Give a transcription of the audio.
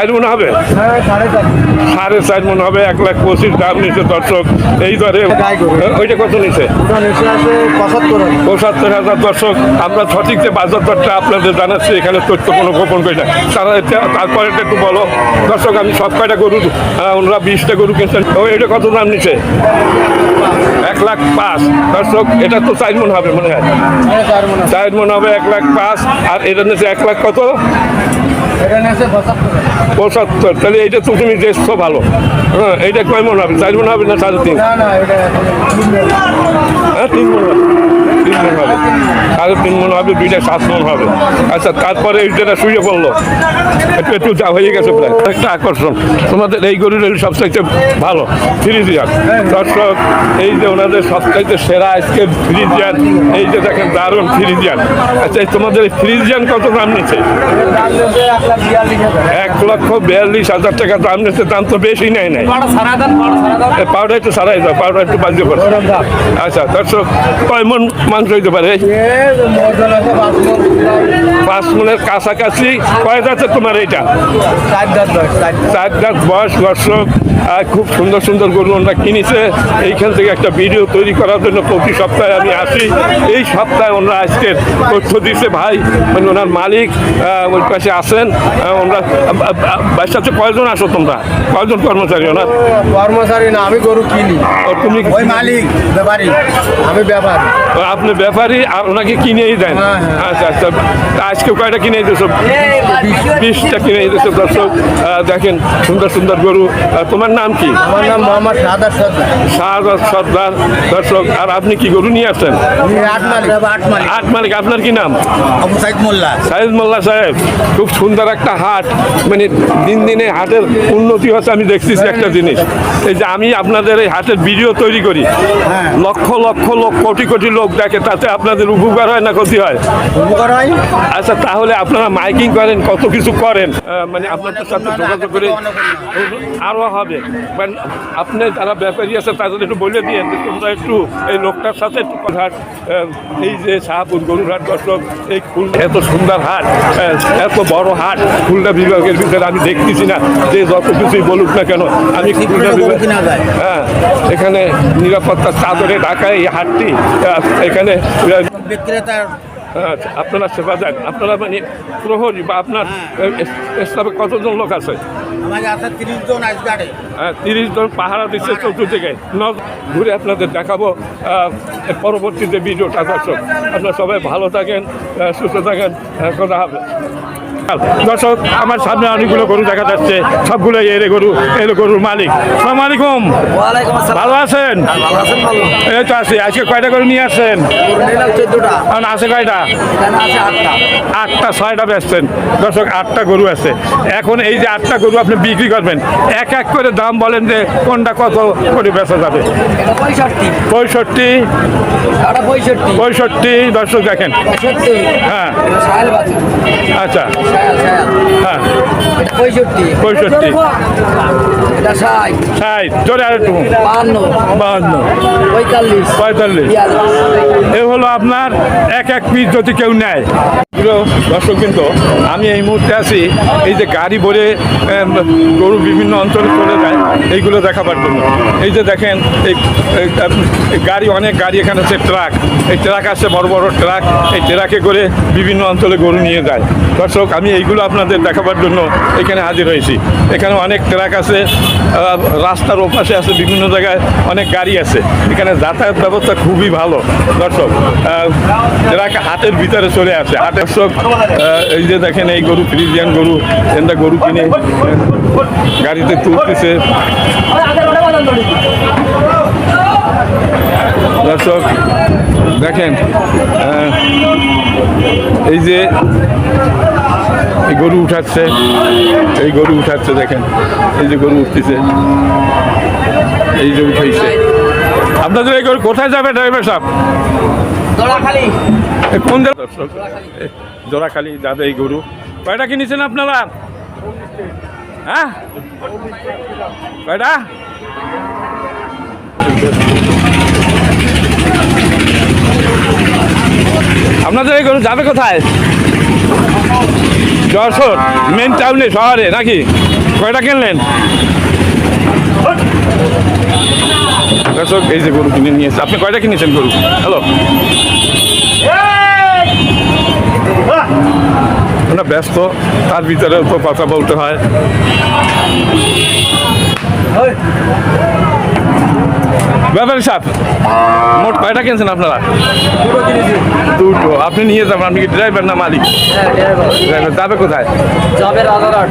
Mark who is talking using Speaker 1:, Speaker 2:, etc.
Speaker 1: চার মনে হবে?
Speaker 2: হ্যাঁ সাড়ে চার
Speaker 1: মনে। হবে এক লাখ পঁচিশ দাম নিচ্ছে দর্শক। এই দরে ওইটা কত নিচ্ছে
Speaker 2: পঁচাত্তর হাজার।
Speaker 1: দর্শক আমরা সঠিক যে বাজার দরটা আপনাদের জানাচ্ছি এখানে তথ্য কোনো গোপন করি না। তারা তারপরে একটু বলো। দর্শক আমি সব কয়টা গরু ওনারা বিশটা গরু কিনছেন। এটা কত দাম নিচ্ছে লাখ পাঁচ। দর্শক, এটা তো চার মন হবে মনে হয়।
Speaker 2: চার মনে
Speaker 1: হবে এক লাখ পাঁচ, আর এটা নিয়েছে এক লাখ কত?
Speaker 2: পঁচাত্তর।
Speaker 1: তাহলে এইটা তো তুমি দেখছ ভালো। হ্যাঁ এইটা কয় মন হবে? চার মন হবে না সাড়ে তিন। হ্যাঁ তিন মন হবে। তিন মন হবে। সাড়ে তিন মন হবে দুইটা সাত মন হবে। আচ্ছা তারপরে এইটা শুয়ে পড়ল একটু একটু যা হয়ে গেছে প্রায়। একটা আকর্ষণ। তোমাদের এই গরুর সবচাইতে ভালো ফ্রিজিয়ান। দর্শক এই যে ওনাদের সবচাইতে সেরা আজকে ফ্রিজিয়ান এই যে দেখেন দারুণ ফ্রিজিয়ান। আচ্ছা এই তোমাদের এই ফ্রিজিয়ান কত দাম নিচ্ছে?
Speaker 2: এক।
Speaker 1: লক্ষ বিয়াল্লিশ হাজার টাকা দাম নিচ্ছে দাম তো বেশি নেয় নাই। পাউডার একটু সারাই দাও পাউডার একটু বাজে করো আচ্ছা দর্শক কয় মন মাংস হইতে পারে।
Speaker 2: আছে পাঁচ
Speaker 1: মনের কাছাকাছি কয় যাচ্ছে তোমার এইটা?
Speaker 2: চার দাঁত বয়স,
Speaker 1: দর্শক আর খুব সুন্দর সুন্দর গরু ওনারা কিনেছে। এইখান থেকে একটা ভিডিও তৈরি করার জন্য প্রতি সপ্তাহে আমি আসি। এই সপ্তাহে ওনারা আজকে তথ্য দিছে ভাই মানে ওনার মালিক ওই পাশে আসেন ওনারা সাথে কয়জন আসো তোমরা? কয়জন কর্মচারী ওনার?
Speaker 2: কর্মচারী না আমি গরু কিনি।
Speaker 1: তুমি
Speaker 2: ওই মালিক ব্যাপারী আমি ব্যাপারী।
Speaker 1: আপনি ব্যাপারী আর ওনাকে কিনেই দেন।
Speaker 2: হ্যাঁ, হ্যাঁ।
Speaker 1: আচ্ছা আচ্ছা। তা আজকে কয়টা কিনে দিয়েছ? বিশটা কিনে দিয়েছ দর্শক। দেখেন সুন্দর সুন্দর গরু। তোমার নাম কি?
Speaker 2: আমার নাম মোহাম্মদ সাদার সর্দার।
Speaker 1: সর্দার। দর্শক আর আপনি কি গরু নিয়ে আসছেন?
Speaker 2: আট মালিক। আট মালিক।
Speaker 1: আট মালিক আপনার কি নাম?
Speaker 2: আবু সাইদ মোল্লা।
Speaker 1: সাইদ মোল্লা সাহেব খুব সুন্দর একটা হাট। মানে দিন দিনে হাটের উন্নতি হচ্ছে আমি দেখতেছি একটা জিনিস। এই যে আমি আপনাদের এই হাটের ভিডিও তৈরি করি।
Speaker 2: হ্যাঁ।
Speaker 1: লক্ষ লক্ষ লোক কোটি কোটি লোক দেখে তাতে আপনাদের উপকার হয় না ক্ষতি হয়?
Speaker 2: উপকার হয়?
Speaker 1: আচ্ছা তাহলে আপনারা মাইকিং করেন কত কিছু করেন। মানে আপনাদের সাথে যোগাযোগ করে আরও হবে। মানে আপনি যারা ব্যাপারী আছে তাদের একটু বলে দিয়ে তোমরা একটু এই লোকটার সাথে একটু কথা এই যে শাহপুর গরুরহাট দর্শক এই ফুল এত সুন্দর হাট এত বড় হাট খুলনা বিভাগের ভিতরে আমি দেখতেছি না। যে যত কিছুই বলুক না কেন আমি খুলনা বিভাগ হ্যাঁ এখানে নিরাপত্তার চাদরে ঢাকায় এই হাটটি আহ, এখানে?
Speaker 2: বিক্রেতার
Speaker 1: আচ্ছা আপনারা সেবা যান আপনারা মানে প্রহরী বা আপনার স্টাফে কতজন লোক আছে?
Speaker 2: তিরিশ জন আজগাড়ে
Speaker 1: হ্যাঁ, তিরিশ জন পাহারা দিচ্ছে চতুর্দিকে। ন ঘুরে আপনাদের দেখাবো পরবর্তীতে ভিডিওটা দর্শক। আপনারা সবাই ভালো থাকেন সুস্থ থাকেন কথা হবে দর্শক আমার সামনে অনেকগুলো গরু দেখা যাচ্ছে। সবগুলো এর গরু এর গরুর মালিক। সালাম আলাইকুম। ভালো আছেন?
Speaker 2: ভালো
Speaker 1: এই তো আছি। আজকে কয়টা গরু নিয়ে আসছেন? আছে কয়টা?
Speaker 2: আটটা।
Speaker 1: ছয়টা বেচছেন। দর্শক আটটা গরু আছে। এখন এই যে আটটা গরু আপনি বিক্রি করবেন এক এক করে দাম বলেন যে কোনটা কত করে বেচা যাবে।
Speaker 2: পঁয়ষট্টি।
Speaker 1: পঁয়ষট্টি? দর্শক দেখেন। হ্যাঁ। আচ্ছা।
Speaker 2: পঁয়ষট্টি।
Speaker 1: পঁয়ষট্টি।
Speaker 2: এটা ষাট।
Speaker 1: ষাট। জোরে আর একটু
Speaker 2: বাহান্ন।
Speaker 1: বাহান্ন।
Speaker 2: পঁয়তাল্লিশ।
Speaker 1: পঁয়তাল্লিশ। এ হলো আপনার এক এক পিস যদি কেউ নেয়। প্রিয় দর্শক কিন্তু আমি এই মুহূর্তে আছি। এই যে গাড়ি ভরে গরু বিভিন্ন অঞ্চলে চলে যায়। এইগুলো দেখাবার জন্য। এই যে দেখেন, এই গাড়ি, অনেক গাড়ি এখানে আছে ট্রাক। এই ট্রাক আছে, বড় বড় ট্রাক। এই ট্রাকে করে বিভিন্ন অঞ্চলে গরু নিয়ে যায়। দর্শক, আমি এইগুলো আপনাদের দেখাবার জন্য এখানে হাজির হয়েছি। এখানে অনেক ট্রাক আছে রাস্তার ওপাশে আছে, বিভিন্ন জায়গায় অনেক গাড়ি আছে। এখানে যাতায়াত ব্যবস্থা খুবই ভালো। দর্শক ট্রাক হাটের ভিতরে চলে আসে। হাটের দর্শক এই যে দেখেন, এই গরু, ফ্রিজিয়ান গরু এনটা গরু কিনে গাড়িতে তুলতেছে। দর্শক দেখেন এই যে এই গরু উঠাচ্ছে এই গরু উঠাচ্ছে দেখেন এই যে গরু উঠতেছে এই যে উঠাইছে আপনাদের এই গরু কোথায় যাবে ড্রাইভার সাহেব? কোন জোড়াখালি যাবে এই গরু। কয়টা কিনেছেন আপনারা? হ্যাঁ? কয়টা আপনাদের এই গরু যাবে কোথায়? যশোর মেন টাউনে শহরে, নাকি? কয়টা কিনলেন? এই যে গরু কিনে নিয়েছে আপনি কয়টা কিনেছেন গরু? হ্যালো আমরা ব্যস্ত তার ভিতরে তো কথা বলতে হয়। ব্যাপারী সাহেব মোট কয়টা কিনছেন আপনারা? দুটো। আপনি নিয়ে যাবেন আপনি কি ড্রাইভার না মালিক?
Speaker 2: হ্যাঁ ড্রাইভার
Speaker 1: ড্রাইভার যাবে কোথায়?
Speaker 2: যাবে রাজারহাট।